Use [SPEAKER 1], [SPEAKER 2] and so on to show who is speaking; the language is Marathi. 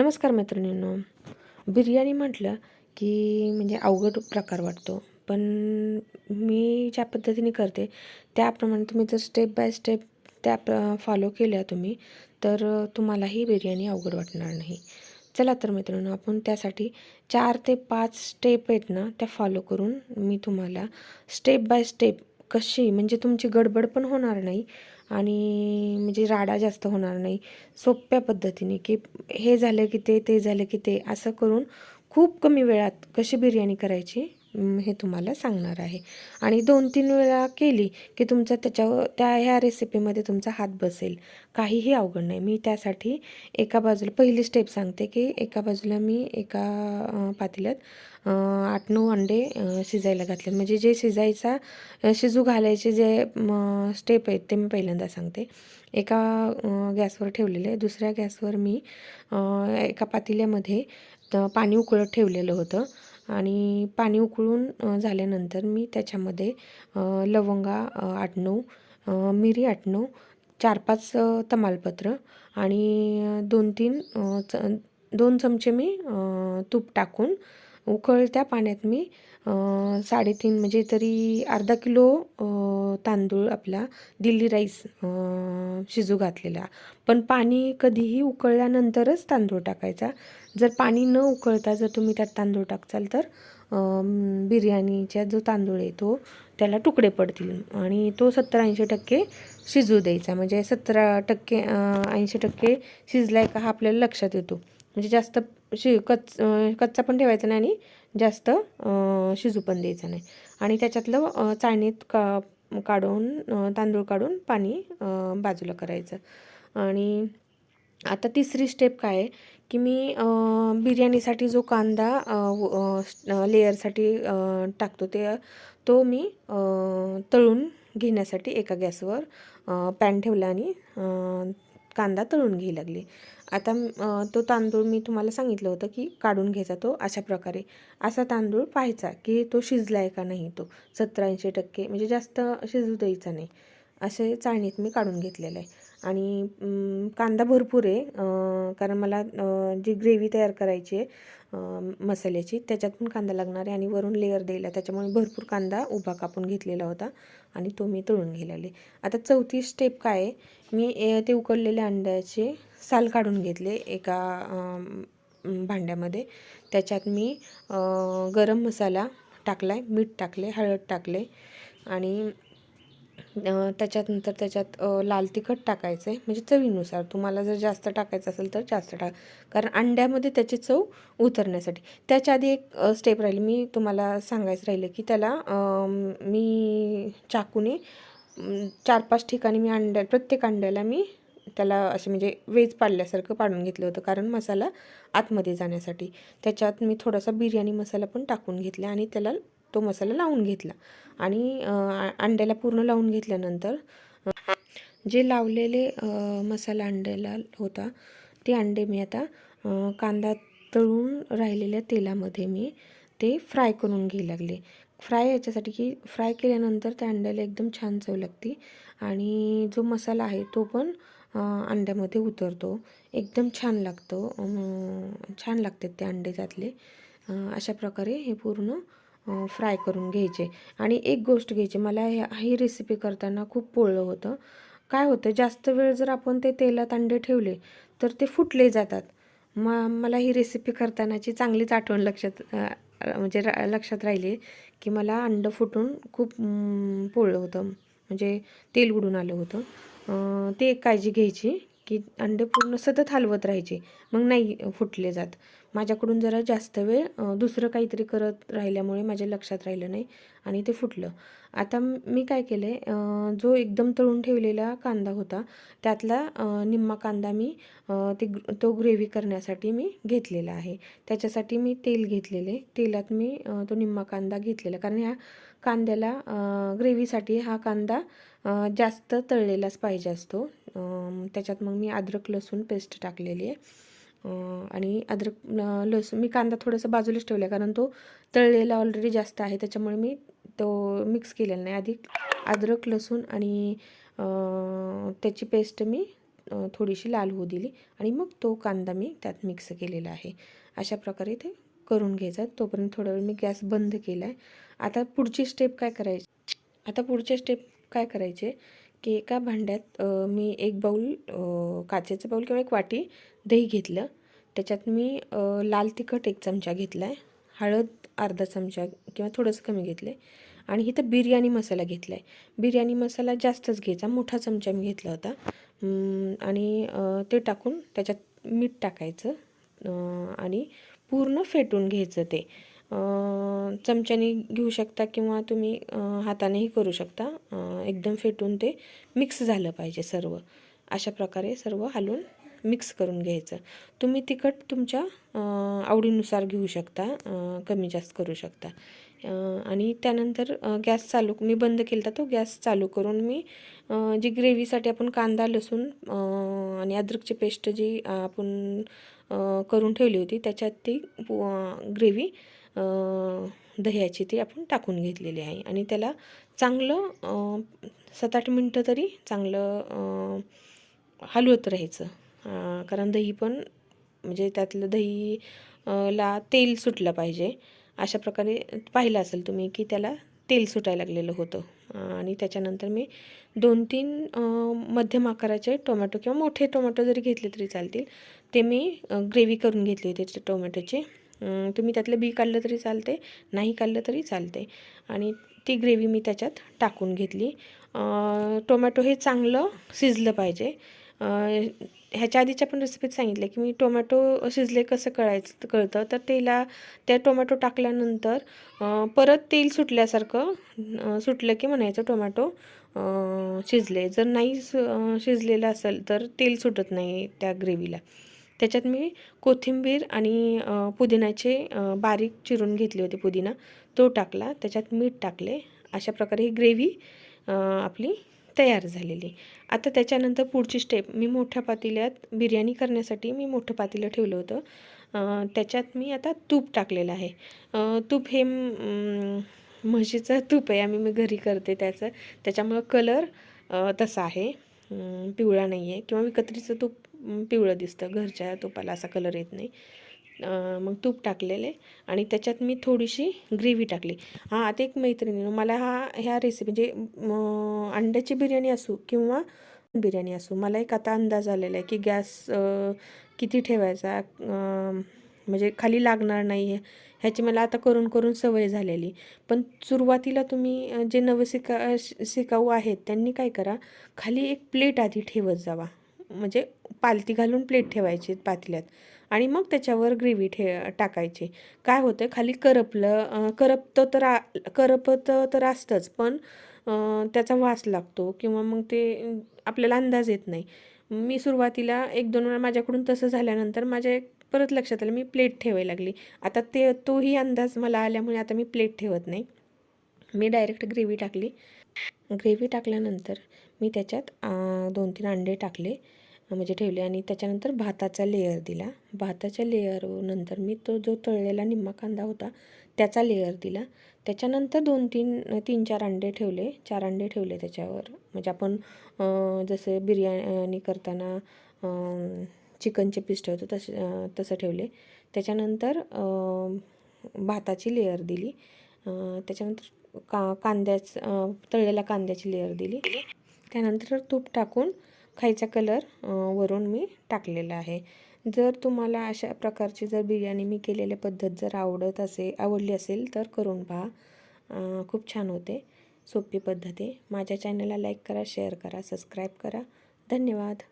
[SPEAKER 1] नमस्कार मैत्रिणींनो. बिर्याणी म्हटलं की म्हणजे अवघड प्रकार वाटतो. पण मी ज्या पद्धतीने करते त्याप्रमाणे तुम्ही जर स्टेप बाय स्टेप त्या फॉलो केल्या तुम्ही तर तुम्हालाही बिर्याणी अवघड वाटणार नाही. चला तर मित्रांनो आपण त्यासाठी चार ते पाच स्टेप आहेत ना त्या फॉलो करून मी तुम्हाला स्टेप बाय स्टेप कशी म्हणजे तुमची गडबड पण होणार नाही आणि म्हणजे राडा जास्त होणार नाही. सोप्या पद्धतीने की हे झालं की ते ते झालं की ते असं करून खूप कमी वेळात कशी बिर्याणी करायची? हे तुम्हाला सांगणार आहे. आणि दोन तीन वेळा केली की तुमचा त्याच्यावर त्या ह्या रेसिपीमध्ये तुमचा हात बसेल. काहीही अवघड नाही. मी त्यासाठी एका बाजूला पहिली स्टेप सांगते की एका बाजूला मी एका पातेल्यात आठ नऊ अंडे शिजायला घातले. म्हणजे जे शिजायचा शिजू घालायचे जे स्टेप आहेत ते मी पहिल्यांदा सांगते. एका गॅसवर ठेवलेले. आहे दुसऱ्या गॅसवर मी एका पातेल्यामध्ये पाणी उकळत ठेवलेलं होतं. आणि पाणी उकळून झाल्यानंतर मी त्याच्यामध्ये लवंगा आठ नऊ मिरी आठ नऊ चार पाच तमालपत्र आणि दोन तीन च दोन चमचे मी तूप टाकून उकळत्या पाण्यात मी साडेतीन म्हणजे तरी अर्धा किलो तांदूळ आपला दिल्ली राईस शिजू घातलेला. पण पाणी कधीही उकळल्यानंतरच तांदूळ टाकायचा. जर पाणी न उकळता जर तुम्ही त्यात तांदूळ टाकचाल तर बिर्याणीचा जो तांदूळ आहे तो त्याला तुकडे पडतील आणि तो सत्तर ऐंशी टक्के शिजू द्यायचा. म्हणजे सतरा टक्के ऐंशी टक्के शिजलाय का हा आपल्याला लक्षात येतो. म्हणजे जास्त शि कच कच्चा पण ठेवायचा नाही आणि जास्त शिजू पण द्यायचं नाही. आणि त्याच्यातलं चाळणीत का काढून तांदूळ काढून पाणी बाजूला करायचं. आणि आता तिसरी स्टेप काय आहे? की मी बिर्याणीसाठी जो कांदा लेअरसाठी टाकतो ते तो मी तळून घेण्यासाठी एका गॅसवर पॅन ठेवला आणि कांदा तळून घ्यायला लागली. आता तो तांदूळ मी तुम्हाला सांगितलं होतं की काढून घ्यायचा तो अशा प्रकारे. असा तांदूळ पाहायचा की तो शिजला आहे का नाही तो? सत्तर ऐंशी टक्के म्हणजे जास्त शिजू द्यायचा नाही. असे चाळणीत मी काढून घेतलेलं आहे. आणि कांदा भरपूर आहे कारण मला जी ग्रेव्ही तयार करायची आहे मसाल्याची त्याच्यात पण कांदा लागणार आहे आणि वरून लेअर द्यायला त्याच्यामुळे भरपूर कांदा उभा कापून घेतलेला होता आणि तो मी तळून घ्यायला आता चौथी स्टेप काय आहे? मी ए, ते उकडलेल्या अंड्याचे साल काढून घेतले एका भांड्यामध्ये. त्याच्यात मी गरम मसाला टाकला आहे मीठ टाकले हळद टाकले आणि त्याच्यानंतर त्याच्यात लाल तिखट टाकायचं आहे म्हणजे चवीनुसार. तुम्हाला जर जास्त टाकायचं असेल तर जास्त टाक. कारण अंड्यामध्ये त्याची चव उतरण्यासाठी. त्याच्या आधी एक स्टेप राहिली. मी तुम्हाला सांगायचं राहिलं की त्याला मी चाकूने चार पाच ठिकाणी मी अंड्या प्रत्येक अंड्याला मी त्याला असे म्हणजे वेज पाडल्यासारखं पाडून घेतलं होतं कारण मसाला आतमध्ये जाण्यासाठी. त्याच्यात मी थोडासा बिर्याणी मसाला पण टाकून घेतला आणि त्याला तो मसाला लावून घेतला. आणि अंड्याला पूर्ण लावून घेतल्यानंतर जे लावलेले मसाला अंड्याला होता ते अंडे मी आता कांदा तळून राहिलेल्या तेलामध्ये मी ते फ्राय करून घ्यायला लागले. फ्राय याच्यासाठी की फ्राय केल्यानंतर त्या अंड्याला एकदम छान चव लागते. आणि जो मसाला आहे तो पण अंड्यामध्ये उतरतो. एकदम छान लागतो. छान लागतात ते अंडे त्यातले. अशा प्रकारे हे पूर्ण फ्राय करून घ्यायचे. आणि एक गोष्ट घ्यायची मला ह्या ही रेसिपी करताना खूप पोळलं होतं. काय होतं जास्त वेळ जर आपण ते तेलात अंडे ठेवले तर ते फुटले जातात. म मला ही रेसिपी करतानाची चांगलीच आठवण लक्षात म्हणजे रा लक्षात राहिली की मला अंडं फुटून खूप पोळलं होतं. म्हणजे तेल उडून आलं होतं. ते एक काळजी घ्यायची की अंडे पूर्ण सतत हलवत राहायचे. मग नाही फुटले जात. माझ्याकडून जरा जास्त वेळ दुसरं काहीतरी करत राहिल्यामुळे माझ्या लक्षात राहिलं नाही आणि ते फुटलं. आता मी काय केलं आहे जो एकदम तळून ठेवलेला कांदा होता त्यातला निम्मा कांदा मी ते ग्र- तो ग्रेव्ही करण्यासाठी मी घेतलेला आहे. त्याच्यासाठी मी तेल घेतलेले. तेलात मी तो निम्मा कांदा घेतलेला. कारण ह्या कांद्याला ग्रेव्हीसाठी हा कांदा जास्त तळलेलाच पाहिजे असतो. त्याच्यात मग मी अद्रक लसूण पेस्ट टाकलेली आहे. आणि अद्रक लसूण मी कांदा थोडासा बाजूलाच ठेवला आहे कारण तो तळलेला ऑलरेडी जास्त आहे त्याच्यामुळे मी तो मिक्स केलेला नाही. आधी अद्रक लसूण आणि त्याची पेस्ट मी थोडीशी लाल होऊ दिली आणि मग तो कांदा मी त्यात मिक्स केलेला आहे. अशा प्रकारे ते करून घ्यायचा. तोपर्यंत थोडा वेळ मी गॅस बंद केला आहे आता पुढची स्टेप काय करायची? आता पुढचे स्टेप काय करायचे? की एका भांड्यात मी एक बाऊल काचेचं बाऊल किंवा एक वाटी दही घेतलं. त्याच्यात मी लाल तिखट एक चमचा घेतला आहे हळद अर्धा चमचा किंवा थोडंसं कमी घेतलं आहे आणि इथं बिर्याणी मसाला घेतला आहे बिर्याणी मसाला जास्तच घ्यायचा मोठा चमचा मी घेतला होता. आणि ते टाकून त्याच्यात मीठ टाकायचं आणि पूर्ण फेटून घ्यायचं ते. चमच्याने घेऊ शकता किंवा तुम्ही हातानेही करू शकता. एकदम फेटून ते मिक्स झालं पाहिजे सर्व. अशा प्रकारे सर्व हलून मिक्स करून घ्यायचं. तुम्ही तिखट तुमच्या आवडीनुसार घेऊ शकता कमी जास्त करू शकता. आणि त्यानंतर गॅस चालू मी बंद केला होता तो गॅस चालू करून मी जी ग्रेव्हीसाठी आपण कांदा लसूण आणि अद्रकची पेस्ट जी आपण करून ठेवली होती त्याच्यात ती ग्रेव्ही दह्याची ती आपण टाकून घेतलेली आहे. आणि त्याला चांगलं सात आठ मिनटं तरी चांगलं हलवत राहायचं. कारण दही पण म्हणजे त्यातलं दही ला तेल सुटलं पाहिजे. अशा प्रकारे पाहिलं असेल तुम्ही की त्याला तेल सुटायला लागलेलं होतं. आणि त्याच्यानंतर मी दोन तीन मध्यम आकाराचे टोमॅटो किंवा मोठे टोमॅटो जरी घेतले तरी चालतील. ते मी ग्रेव्ही करून घेतली होती टोमॅटोची. तुम्ही त्यातलं बी काढलं तरी चालते नाही काढलं तरी चालते. आणि ती ग्रेव्ही मी त्याच्यात टाकून घेतली. टोमॅटो हे चांगलं शिजलं पाहिजे. ह्याच्या आधीच्या पण रेसिपीत सांगितलं की मी टोमॅटो शिजले कसं कळायचं कळतं? तर तेला त्या टोमॅटो टाकल्यानंतर परत तेल सुटल्यासारखं सुटलं की म्हणायचं टोमॅटो शिजले. जर नाही सु- शिजलेलं असेल तर तेल सुटत नाही त्या ग्रेव्हीला. त्याच्यात मी कोथिंबीर आणि पुदिन्याचे बारीक चिरून घेतले होते पुदिना. तो टाकला त्याच्यात मीठ टाकले. अशा प्रकारे ही ग्रेव्ही आपली तयार झालेली. आता त्याच्यानंतर पुढची स्टेप मी मोठ्या पातेल्यात बिर्याणी करण्यासाठी मी मोठं पातेलं ठेवलं होतं. त्याच्यात मी आता तूप टाकलेलं आहे. तूप हे म्हशीचं तूप आहे आम्ही मी घरी करते त्याचं. त्याच्यामुळं कलर तसा आहे. पिवळा नाही आहे किंवा विकत्रीचं तूप पिवळं दिसतं. घरच्या तुपाला असा कलर येत नाही. मग तूप टाकलेले आणि त्याच्यात मी थोडीशी ग्रेव्ही टाकली. हां आता एक मैत्रिणी मला हा ह्या रेसिपी म्हणजे अंड्याची बिर्याणी असू किंवा बिर्याणी असू मला एक आता अंदाज आलेला आहे की गॅस किती ठेवायचा म्हणजे खाली लागणार नाही आहे ह्याची मला आता करून करून सवय झालेली. पण सुरुवातीला तुम्ही जे नवं शिका शिकाऊ आहेत त्यांनी काय करा खाली एक प्लेट आधी ठेवत जावा. म्हणजे पालती घालून प्लेट ठेवायची पातेल्यात. आणि मग त्याच्यावर ग्रेव्ही ठे टाकायची. काय होतं? खाली करपलं करपतं तर आ करपतं तर असतंच पण त्याचा वास लागतो किंवा मग ते आपल्याला अंदाज येत नाही. मी सुरुवातीला एक दोन वेळा माझ्याकडून तसं झाल्यानंतर माझ्या एक परत लक्षात आलं मी प्लेट ठेवायला लागली. आता ते तोही अंदाज मला आल्यामुळे आता मी प्लेट ठेवत नाही. मी डायरेक्ट ग्रेव्ही टाकली. ग्रेव्ही टाकल्यानंतर मी त्याच्यात दोन तीन अंडे टाकले. म्हणजे ठेवले आणि त्याच्यानंतर भाताचा लेयर दिला. भाताच्या लेअर नंतर मी तो जो तळलेला निम्मा कांदा होता त्याचा लेयर दिला. त्याच्यानंतर दोन तीन तीन चार अंडे ठेवले. चार अंडे ठेवले त्याच्यावर. म्हणजे आपण जसे बिर्याणी करताना चिकनचे पीस ठेवतो तसे तसं ठेवले. त्याच्यानंतर भाताची लेयर दिली. त्याच्यानंतर का कांद्याच तळलेल्या कांद्याची लेअर दिली. त्यानंतर तूप टाकून खायचा कलर वरून मी टाकलेला आहे. जर तुम्हाला अशा प्रकारची जर बिर्याणी मी केलेल्या पद्धत जर आवडत असे आवडली असेल तर करून पहा. खूप छान होते. सोपी पद्धत आहे. माझ्या चॅनलला लाईक करा शेअर करा सबस्क्राईब करा. धन्यवाद.